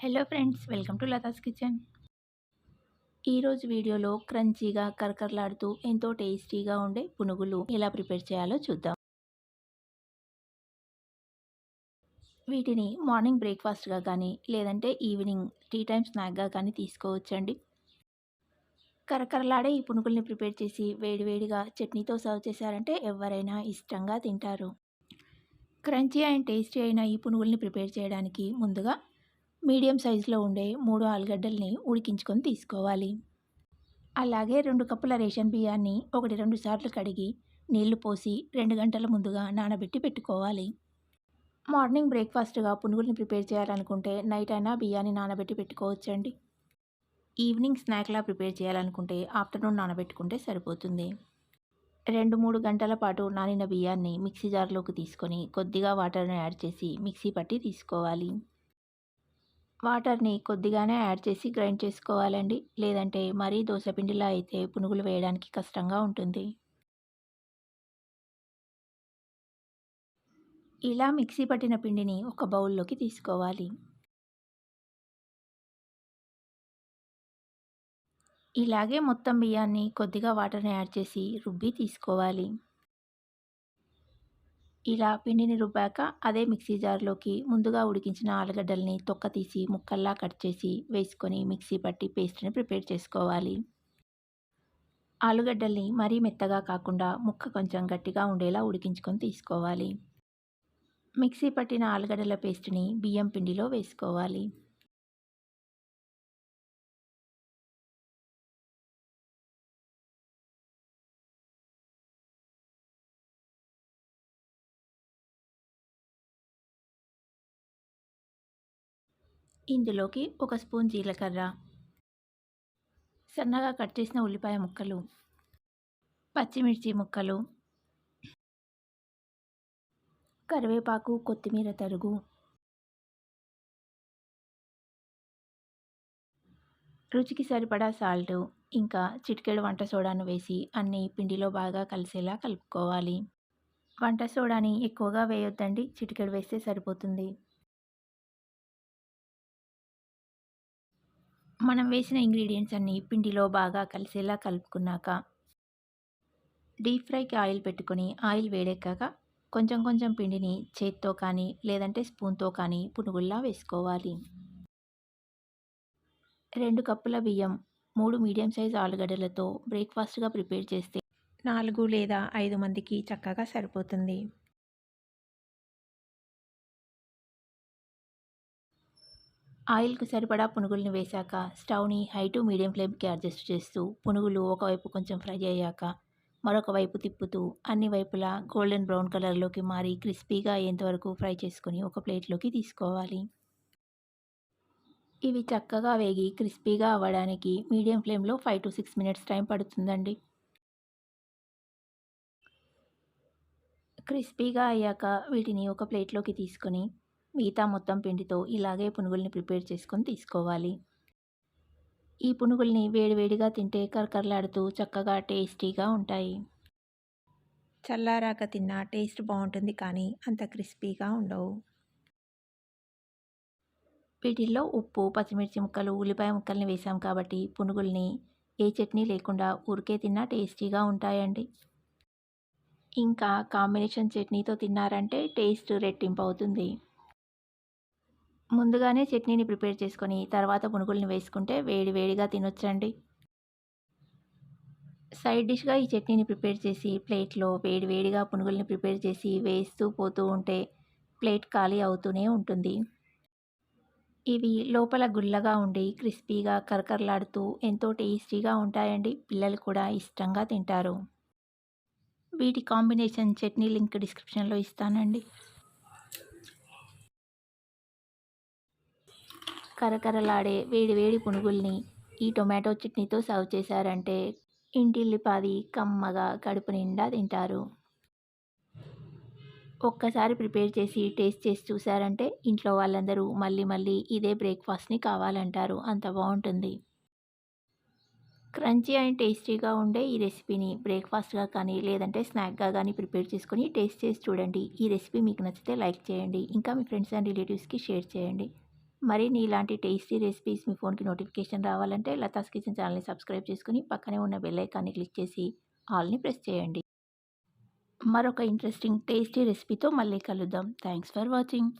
Hello friends welcome to Latha's kitchen ఈరోజు వీడియోలో క్రంచీగా కరకరలాడుతూ ఎంతో టేస్టీగా ఉండే పునుగులు ఎలా ప్రిపేర్ చేయాలో చూద్దాం. వీటిని మార్నింగ్ బ్రేక్ఫాస్ట్గా కానీ లేదంటే ఈవినింగ్ టీ టైమ్ స్నాక్గా కానీ తీసుకోవచ్చండి. కరకరలాడే ఈ పునుగుల్ని ప్రిపేర్ చేసి వేడివేడిగా చట్నీతో సర్వ్ చేశారంటే ఎవరైనా ఇష్టంగా తింటారు. క్రంచీ అండ్ టేస్టీ అయిన ఈ పునుగుల్ని ప్రిపేర్ చేయడానికి ముందుగా మీడియం సైజులో ఉండే మూడు ఆలుగడ్డల్ని ఉడికించుకొని తీసుకోవాలి. అలాగే రెండు కప్పుల రేషన్ బియ్యాన్ని ఒకటి రెండు సార్లు కడిగి నీళ్ళు పోసి రెండు గంటల ముందుగా నానబెట్టి పెట్టుకోవాలి. మార్నింగ్ బ్రేక్ఫాస్ట్గా పునుగుల్ని ప్రిపేర్ చేయాలనుకుంటే నైట్ అయినా బియ్యాన్ని నానబెట్టి పెట్టుకోవచ్చండి. ఈవినింగ్ స్నాక్లా ప్రిపేర్ చేయాలనుకుంటే ఆఫ్టర్నూన్ నానబెట్టుకుంటే సరిపోతుంది. రెండు మూడు గంటల పాటు నానిన బియ్యాన్ని మిక్సీ జార్లోకి తీసుకొని కొద్దిగా వాటర్ని యాడ్ చేసి మిక్సీ పట్టి తీసుకోవాలి. వాటర్ని కొద్దిగానే యాడ్ చేసి గ్రైండ్ చేసుకోవాలండి. లేదంటే మరీ దోశపిండిలా అయితే పునుగులు వేయడానికి కష్టంగా ఉంటుంది. ఇలా మిక్సీ పట్టిన పిండిని ఒక బౌల్లోకి తీసుకోవాలి. ఇలాగే మొత్తం బియ్యాన్ని కొద్దిగా వాటర్ని యాడ్ చేసి రుబ్బి తీసుకోవాలి. ఇలా పిండిని రుబ్బాక అదే మిక్సీ జార్లోకి ముందుగా ఉడికించిన ఆలుగడ్డల్ని తొక్క తీసి ముక్కల్లా కట్ చేసి వేసుకొని మిక్సీ పట్టి పేస్ట్ని ప్రిపేర్ చేసుకోవాలి. ఆలుగడ్డల్ని మరీ మెత్తగా కాకుండా ముక్క కొంచెం గట్టిగా ఉండేలా ఉడికించుకొని తీసుకోవాలి. మిక్సీ పట్టిన ఆలుగడ్డల పేస్ట్ని బియ్యం పిండిలో వేసుకోవాలి. ఇందులోకి ఒక స్పూన్ జీలకర్ర సన్నగా కట్ చేసిన ఉల్లిపాయ ముక్కలు పచ్చిమిర్చి ముక్కలు కరివేపాకు కొత్తిమీర తరుగు రుచికి సరిపడా సాల్ట్ ఇంకా చిటికెడు వంట సోడాను వేసి అన్నీ పిండిలో బాగా కలిసేలా కలుపుకోవాలి. వంట సోడాని ఎక్కువగా వేయొద్దండి చిటికెడు వేస్తే సరిపోతుంది. మనం వేసిన ఇంగ్రీడియంట్స్ అన్నీ పిండిలో బాగా కలిసేలా కలుపుకున్నాక డీప్ ఫ్రైకి ఆయిల్ పెట్టుకొని ఆయిల్ వేడెక్కాక కొంచెం కొంచెం పిండిని చేత్తో కానీ లేదంటే స్పూన్తో కానీ పునుగుల్లా వేసుకోవాలి. రెండు కప్పుల బియ్యం మూడు మీడియం సైజ్ ఆలుగడ్డలతో బ్రేక్ఫాస్ట్గా ప్రిపేర్ చేస్తే నాలుగు లేదా ఐదు మందికి చక్కగా సరిపోతుంది. ఆయిల్కు సరిపడా పునుగుల్ని వేశాక స్టవ్ని హై టు మీడియం ఫ్లేమ్కి అడ్జస్ట్ చేస్తూ పునుగులు ఒకవైపు కొంచెం ఫ్రై అయ్యాక మరొక వైపు తిప్పుతూ అన్ని వైపులా గోల్డెన్ బ్రౌన్ కలర్లోకి మారి క్రిస్పీగా అయ్యేంతవరకు ఫ్రై చేసుకొని ఒక ప్లేట్లోకి తీసుకోవాలి. ఇవి చక్కగా వేగి క్రిస్పీగా అవ్వడానికి మీడియం ఫ్లేమ్లో five to six minutes time పడుతుందండి. క్రిస్పీగా అయ్యాక వీటిని ఒక ప్లేట్లోకి తీసుకొని మిగతా మొత్తం పిండితో ఇలాగే పునుగుల్ని ప్రిపేర్ చేసుకొని తీసుకోవాలి. ఈ పునుగుల్ని వేడివేడిగా తింటే కరకరలాడుతూ చక్కగా టేస్టీగా ఉంటాయి. చల్లారాక తిన్నా టేస్ట్ బాగుంటుంది కానీ అంత క్రిస్పీగా ఉండవు. వీటిల్లో ఉప్పు పచ్చిమిర్చి ముక్కలు ఉల్లిపాయ ముక్కల్ని వేసాం కాబట్టి పునుగుల్ని ఏ చట్నీ లేకుండా ఊరికే తిన్నా టేస్టీగా ఉంటాయండి. ఇంకా కాంబినేషన్ చట్నీతో తిన్నారంటే టేస్ట్ రెట్టింపు అవుతుంది. ముందుగానే చట్నీని ప్రిపేర్ చేసుకొని తర్వాత పునుగుల్ని వేసుకుంటే వేడి వేడిగా తినొచ్చండి. సైడ్ డిష్గా ఈ చట్నీని ప్రిపేర్ చేసి ప్లేట్లో వేడి వేడిగా పునుగుల్ని ప్రిపేర్ చేసి వేస్తూ పోతూ ఉంటే ప్లేట్ ఖాళీ అవుతూనే ఉంటుంది. ఇవి లోపల గుల్లగా ఉండి క్రిస్పీగా కరకరలాడుతూ ఎంతో టేస్టీగా ఉంటాయండి. పిల్లలు కూడా ఇష్టంగా తింటారు. వీటి కాంబినేషన్ చట్నీ లింక్ డిస్క్రిప్షన్లో ఇస్తానండి. కరకరలాడే వేడి వేడి పునుగుల్ని ఈ టొమాటో చట్నీతో సర్వ్ చేశారంటే ఇంటిల్లిపాది కమ్మగా కడుపు నిండా తింటారు. ఒక్కసారి ప్రిపేర్ చేసి టేస్ట్ చేసి చూసారంటే ఇంట్లో వాళ్ళందరూ మళ్ళీ మళ్ళీ ఇదే బ్రేక్ఫాస్ట్ని కావాలంటారు. అంత బాగుంటుంది. క్రంచీ అండ్ టేస్టీగా ఉండే ఈ రెసిపీని బ్రేక్ఫాస్ట్గా కానీ లేదంటే స్నాక్గా కానీ ప్రిపేర్ చేసుకొని టేస్ట్ చేసి చూడండి. ఈ రెసిపీ మీకు నచ్చితే లైక్ చేయండి. ఇంకా మీ ఫ్రెండ్స్ అండ్ రిలేటివ్స్కి షేర్ చేయండి. మరిన్ని ఇలాంటి టేస్టీ రెసిపీస్ మీ ఫోన్కి నోటిఫికేషన్ రావాలంటే లతాస్ కిచెన్ ఛానల్ని సబ్స్క్రైబ్ చేసుకుని పక్కనే ఉన్న బెల్ ఐకాన్ని క్లిక్ చేసి ఆల్ని ప్రెస్ చేయండి. మరొక ఇంట్రెస్టింగ్ టేస్టీ రెసిపీతో మళ్ళీ కలుద్దాం. Thanks for watching.